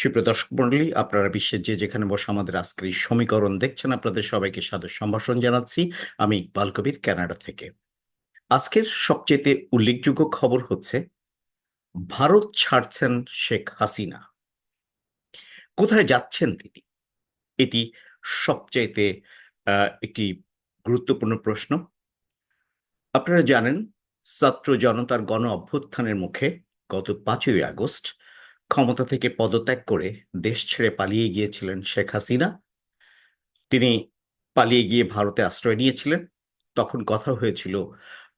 সুপ্রিয় দর্শক মন্ডলী, আপনারা বিশ্বের যে যেখানে বসে আমাদের আজকের এই সমীকরণ দেখছেন, আপনাদের সবাইকে সাদর সম্ভাষণ জানাচ্ছি। আমি ইকবাল কবির, কানাডা থেকে। আজকের সবচেয়ে উল্লেখযোগ্য খবর হচ্ছে, ভারত ছাড়ছেন শেখ হাসিনা। কোথায় যাচ্ছেন তিনি? এটি সবচাইতে একটি গুরুত্বপূর্ণ প্রশ্ন। আপনারা জানেন, ছাত্র জনতার গণ অভ্যুত্থানের মুখে গত পাঁচই আগস্ট ক্ষমতা থেকে পদত্যাগ করে দেশ ছেড়ে পালিয়ে গিয়েছিলেন শেখ হাসিনা। তিনি পালিয়ে গিয়ে ভারতে আশ্রয় নিয়েছিলেন। তখন কথা হয়েছিল,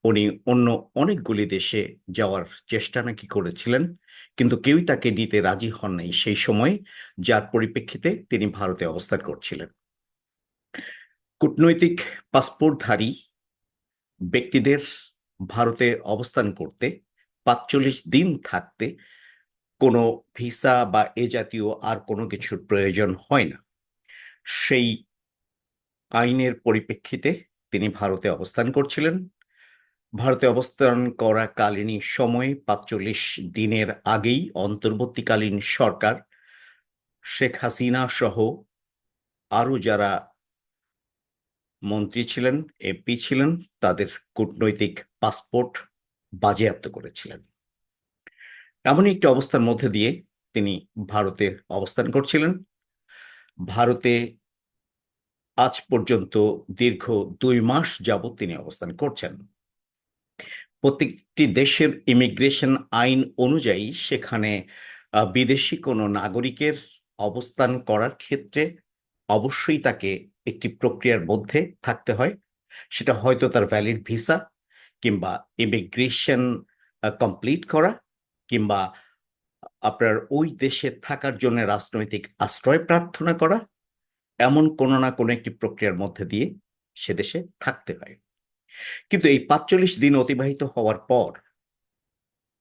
উনি অন্য অনেকগুলি দেশে যাওয়ার চেষ্টা নাকি করেছিলেন, কিন্তু কেউই তাকে নিতে রাজি হন নাই সেই সময়, যার পরিপ্রেক্ষিতে তিনি ভারতে অবস্থান করছিলেন। কূটনৈতিক পাসপোর্টধারী ব্যক্তিদের ভারতে অবস্থান করতে পাঁচচল্লিশ দিন থাকতে কোনো ভিসা বা এ জাতীয় আর কোনো কিছুর প্রয়োজন হয় না। সেই আইনের পরিপ্রেক্ষিতে তিনি ভারতে অবস্থান করছিলেন। ভারতে অবস্থান করাকালীন সময়ে পাঁচচল্লিশ দিনের আগেই অন্তর্বর্তীকালীন সরকার শেখ হাসিনা সহ আরও যারা মন্ত্রী ছিলেন, এমপি ছিলেন, তাদের কূটনৈতিক পাসপোর্ট বাজেয়াপ্ত করেছিলেন। এমনই একটি অবস্থার মধ্যে দিয়ে তিনি ভারতে অবস্থান করছিলেন। ভারতে আজ পর্যন্ত দীর্ঘ দুই মাস যাবৎ তিনি অবস্থান করছেন। প্রত্যেকটি দেশের ইমিগ্রেশন আইন অনুযায়ী সেখানে বিদেশি কোনো নাগরিকের অবস্থান করার ক্ষেত্রে অবশ্যই তাকে একটি প্রক্রিয়ার মধ্যে থাকতে হয়। সেটা হয়তো তার ভ্যালিড ভিসা কিংবা ইমিগ্রেশন কমপ্লিট করা। কিংবা আপনার ওই দেশে থাকার জন্য রাজনৈতিক আশ্রয় প্রার্থনা করা, এমন কোনো না কোনো একটি প্রক্রিয়ার মধ্যে দিয়ে সে দেশে থাকতে হয়। কিন্তু এই পাঁচচল্লিশ দিন অতিবাহিত হওয়ার পর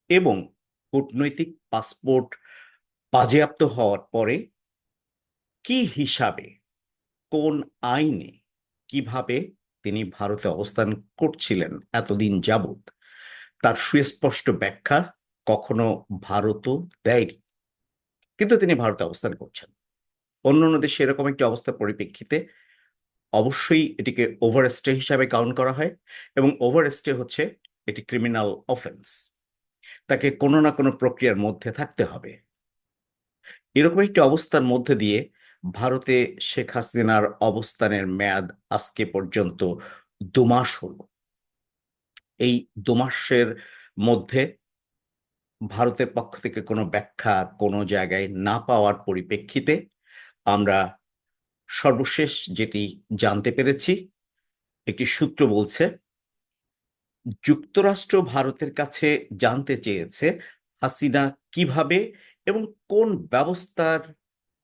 এবং কূটনৈতিক পাসপোর্ট বাজেয়াপ্ত হওয়ার পরে কি হিসাবে, কোন আইনে কীভাবে তিনি ভারতে অবস্থান করছিলেন এতদিন যাবৎ, তার সুস্পষ্ট ব্যাখ্যা কখনো ভারতও দেয়নি। কিন্তু তিনি ভারতে অবস্থান করছেন। অন্য অন্য দেশে এরকম একটি অবস্থার পরিপ্রেক্ষিতে অবশ্যই এটিকে ওভারস্টে হিসাবে কাউন্ট করা হয় এবং ওভারস্টে হচ্ছে এটি ক্রিমিনাল অফেন্স তাকে কোনো না কোনো প্রক্রিয়ার মধ্যে থাকতে হবে। এরকম একটি অবস্থার মধ্যে দিয়ে ভারতে শেখ হাসিনার অবস্থানের মেয়াদ আজকে পর্যন্ত দুমাস হল। এই দুমাসের মধ্যে ভারতের পক্ষ থেকে কোনো ব্যাখ্যা কোনো জায়গায় না পাওয়ার পরিপ্রেক্ষিতে আমরা সর্বশেষ যেটি জানতে পেরেছি, একটি সূত্র বলছে, যুক্তরাষ্ট্র ভারতের কাছে জানতে চেয়েছে হাসিনা কীভাবে এবং কোন ব্যবস্থার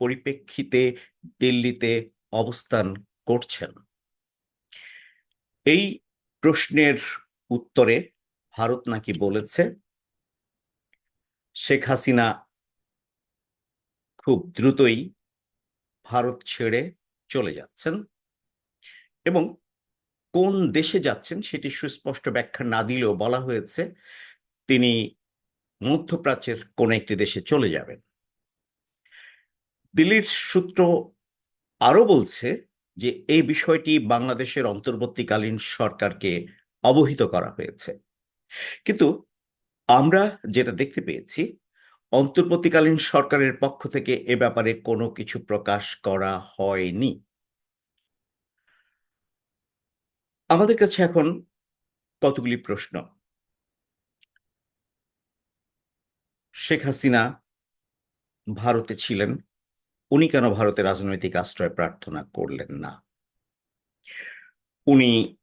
পরিপ্রেক্ষিতে দিল্লিতে অবস্থান করছেন। এই প্রশ্নের উত্তরে ভারত নাকি বলেছে শেখ হাসিনা খুব দ্রুতই ভারত ছেড়ে চলে যাচ্ছেন এবং কোন দেশে যাচ্ছেন সেটি সুস্পষ্ট ব্যাখ্যা না দিলেও বলা হয়েছে, তিনি মধ্যপ্রাচ্যের কোন একটি দেশে চলে যাবেন। দিল্লির সূত্র আরও বলছে যে এই বিষয়টি বাংলাদেশের অন্তর্বর্তীকালীন সরকারকে অবহিত করা হয়েছে। কিন্তু আমরা যেটা দেখতে পেয়েছি, অন্তর্বর্তীকালীন সরকারের পক্ষ থেকে এ ব্যাপারে কোনো কিছু প্রকাশ করা হয়নি। আমাদের কাছে এখন কতগুলি প্রশ্ন? শেখ হাসিনা ভারতে ছিলেন, উনি কেন ভারতে রাজনৈতিক আশ্রয় প্রার্থনা করলেন না? উনি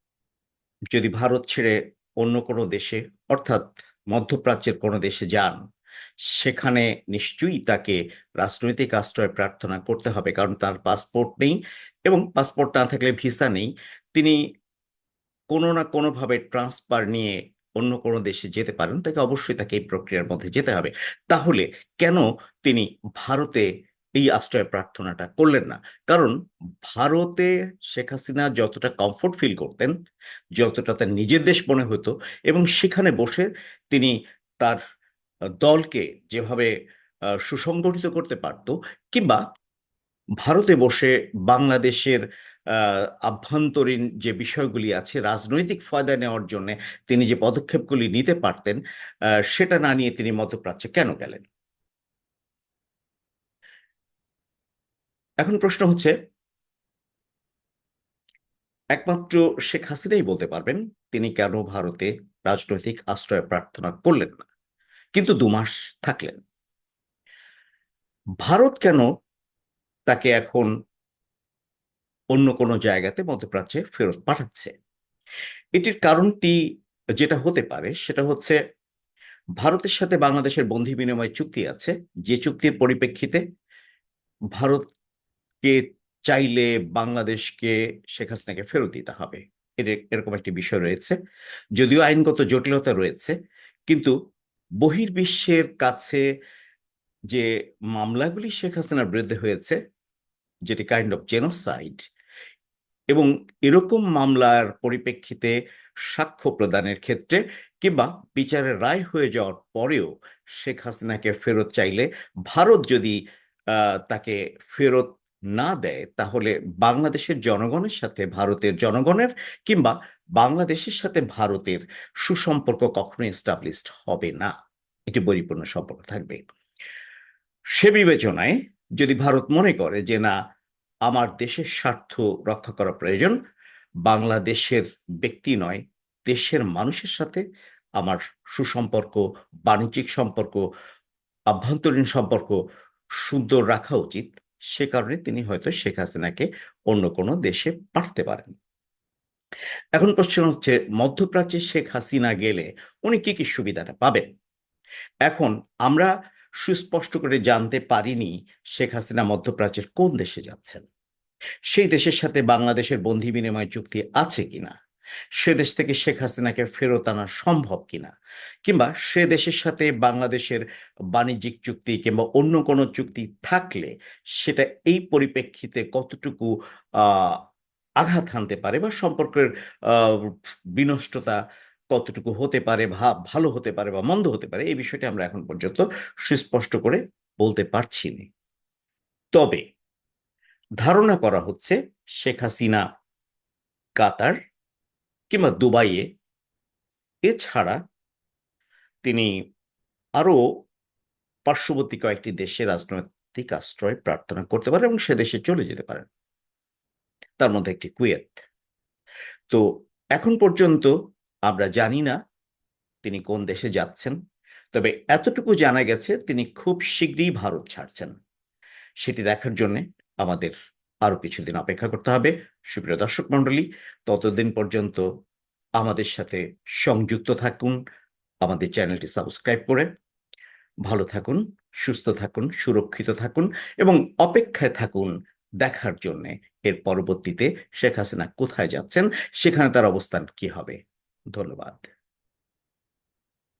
যদি ভারত ছেড়ে অন্য কোনো দেশে, অর্থাৎ মধ্যপ্রাচ্যের কোনো দেশে যান, সেখানে নিশ্চয়ই তাকে রাজনৈতিক আশ্রয় প্রার্থনা করতে হবে, কারণ তার পাসপোর্ট নেই এবং পাসপোর্ট না থাকলে ভিসা নেই। তিনি কোনো না কোনোভাবে ট্রান্সফার নিয়ে অন্য কোনো দেশে যেতে পারেন, তাকে অবশ্যই তাকে এই প্রক্রিয়ার মধ্যে যেতে হবে। তাহলে কেন তিনি ভারতে এই আশ্রয় প্রার্থনাটা করলেন না। কারণ ভারতে শেখ হাসিনা যতটা কমফোর্ট ফিল করতেন, যতটা তার নিজের দেশ মনে হতো এবং সেখানে বসে তিনি তার দলকে যেভাবে সুসংগঠিত করতে পারত কিংবা ভারতে বসে বাংলাদেশের আভ্যন্তরীণ যে বিষয়গুলি আছে, রাজনৈতিক ফায়দা নেওয়ার জন্য তিনি যে পদক্ষেপগুলি নিতে পারতেন সেটা না নিয়ে তিনি মধ্যপ্রাচ্যে কেন গেলেন? এখন প্রশ্ন হচ্ছে, একমাত্র শেখ হাসিনাই বলতে পারবেন তিনি কেন ভারতে রাজনৈতিক আশ্রয় প্রার্থনা করলেন না, কিন্তু দু মাস থাকলেন। ভারত কেন তাকে এখন অন্য কোনো জায়গাতে মধ্যপ্রাচ্যে ফেরত পাঠাচ্ছে? এটির কারণটি যেটা হতে পারে সেটা হচ্ছে, ভারতের সাথে বাংলাদেশের বন্ধি বিনিময় চুক্তি আছে, যে চুক্তির পরিপ্রেক্ষিতে ভারতকে চাইলে বাংলাদেশকে শেখ হাসিনাকে ফেরত দিতে হবে? এর, এরকম একটি বিষয় রয়েছে। যদিও আইনগত জটিলতা রয়েছে, কিন্তু বহির্বিশ্বের কাছে যে মামলাগুলি শেখ হাসিনার বিরুদ্ধে হয়েছে, যেটি কাইন্ড অফ জেনোসাইড এবং এরকম মামলার পরিপ্রেক্ষিতে সাক্ষ্য প্রদানের ক্ষেত্রে কিংবা বিচারের রায় হয়ে যাওয়ার পরেও শেখ হাসিনাকে ফেরত চাইলে ভারত যদি তাকে ফেরত না দেয়, তাহলে বাংলাদেশের জনগণের সাথে ভারতের জনগণের কিংবা বাংলাদেশের সাথে ভারতের সুসম্পর্ক কখনো এস্টাবলিশড হবে না। এটি পরিপূর্ণ সম্পর্ক থাকবে। সে বিবেচনায় যদি ভারত মনে করে যে, না, আমার দেশের স্বার্থ রক্ষা করা প্রয়োজন, বাংলাদেশের ব্যক্তি নয়, দেশের মানুষের সাথে আমার সুসম্পর্ক, বাণিজ্যিক সম্পর্ক, আভ্যন্তরীণ সম্পর্ক সুন্দর রাখা উচিত সে কারণে তিনি হয়তো শেখ হাসিনাকে অন্য কোনো দেশে পাঠাতে পারেন এখন প্রশ্ন হচ্ছে, মধ্যপ্রাচ্যে শেখ হাসিনা গেলে উনি কি কি সুবিধাটা পাবেন? এখন আমরা সুস্পষ্ট করে জানতে পারিনি শেখ হাসিনা মধ্যপ্রাচ্যের কোন দেশে যাচ্ছেন। সেই দেশের সাথে বাংলাদেশের বন্ধি বিনিময় চুক্তি আছে কিনা? সে দেশ থেকে শেখ হাসিনাকে ফেরত আনা সম্ভব কিনা? কিংবা সে দেশের সাথে বাংলাদেশের বাণিজ্যিক চুক্তি কিংবা অন্য কোনো চুক্তি থাকলে সেটা এই পরিপ্রেক্ষিতে কতটুকু আঘাত হানতে পারে বা সম্পর্কের বিনষ্টতা কতটুকু হতে পারে ভালো হতে পারে বা মন্দ হতে পারে, এই বিষয়টি আমরা এখন পর্যন্ত সুস্পষ্ট করে বলতে পারছি না। তবে ধারণা করা হচ্ছে শেখ হাসিনা কাতার কিংবা দুবাইয়ে, এছাড়া তিনি আরও পার্শ্ববর্তী কয়েকটি দেশে রাজনৈতিক আশ্রয় প্রার্থনা করতে পারেন এবং সে দেশে চলে যেতে পারেন। তার মধ্যে একটি কুয়েত। তো এখন পর্যন্ত আমরা জানি না তিনি কোন দেশে যাচ্ছেন, তবে এতটুকু জানা গেছে তিনি খুব শীঘ্রই ভারত ছাড়ছেন। সেটি দেখার জন্যে আমাদের আরও কিছুদিন অপেক্ষা করতে হবে। সুপ্রিয় দর্শক মণ্ডলী, ততদিন পর্যন্ত আমাদের সাথে সংযুক্ত থাকুন, আমাদের চ্যানেলটি সাবস্ক্রাইব করে ভালো থাকুন, সুস্থ থাকুন, সুরক্ষিত থাকুন এবং অপেক্ষায় থাকুন দেখার জন্য। এর পরবর্তীতে শেখ হাসিনা কোথায় যাচ্ছেন, সেখানে তার অবস্থান কি হবে? ধন্যবাদ।